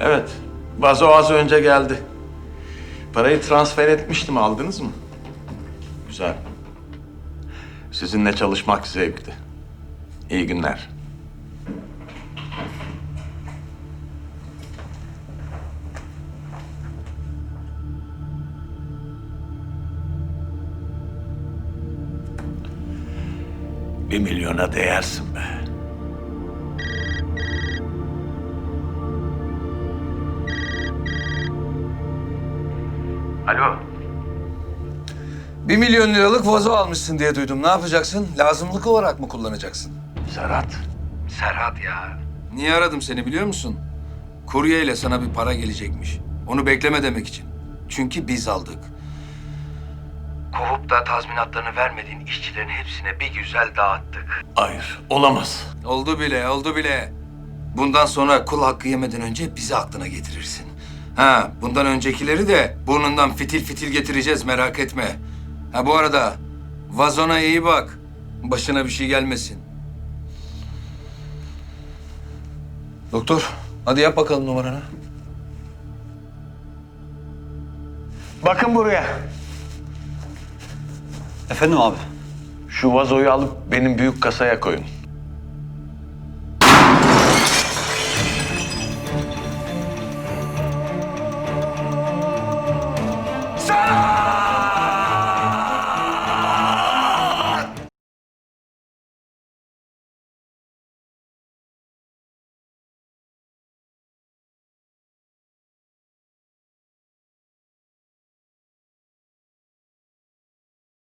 Evet, vazo az önce geldi. Parayı transfer etmiştim, aldınız mı? Güzel. Sizinle çalışmak zevkti. İyi günler. Bir milyona değersin be. Alo. Bir milyon liralık vazo almışsın diye duydum. Ne yapacaksın? Lazımlık olarak mı kullanacaksın? Serhat. Serhat ya. Niye aradım seni biliyor musun? Kurye ile sana bir para gelecekmiş. Onu bekleme demek için. Çünkü biz aldık. Kovup da tazminatlarını vermediğin işçilerin hepsine bir güzel dağıttık. Hayır, olamaz. Oldu bile, oldu bile. Bundan sonra kul hakkı yemeden önce bizi aklına getirirsin. Ha, bundan öncekileri de burnundan fitil fitil getireceğiz merak etme. Ha bu arada vazona iyi bak. Başına bir şey gelmesin. Doktor, hadi yap bakalım numaranı. Bakın buraya. Efendim abi. Şu vazoyu alıp benim büyük kasaya koyun.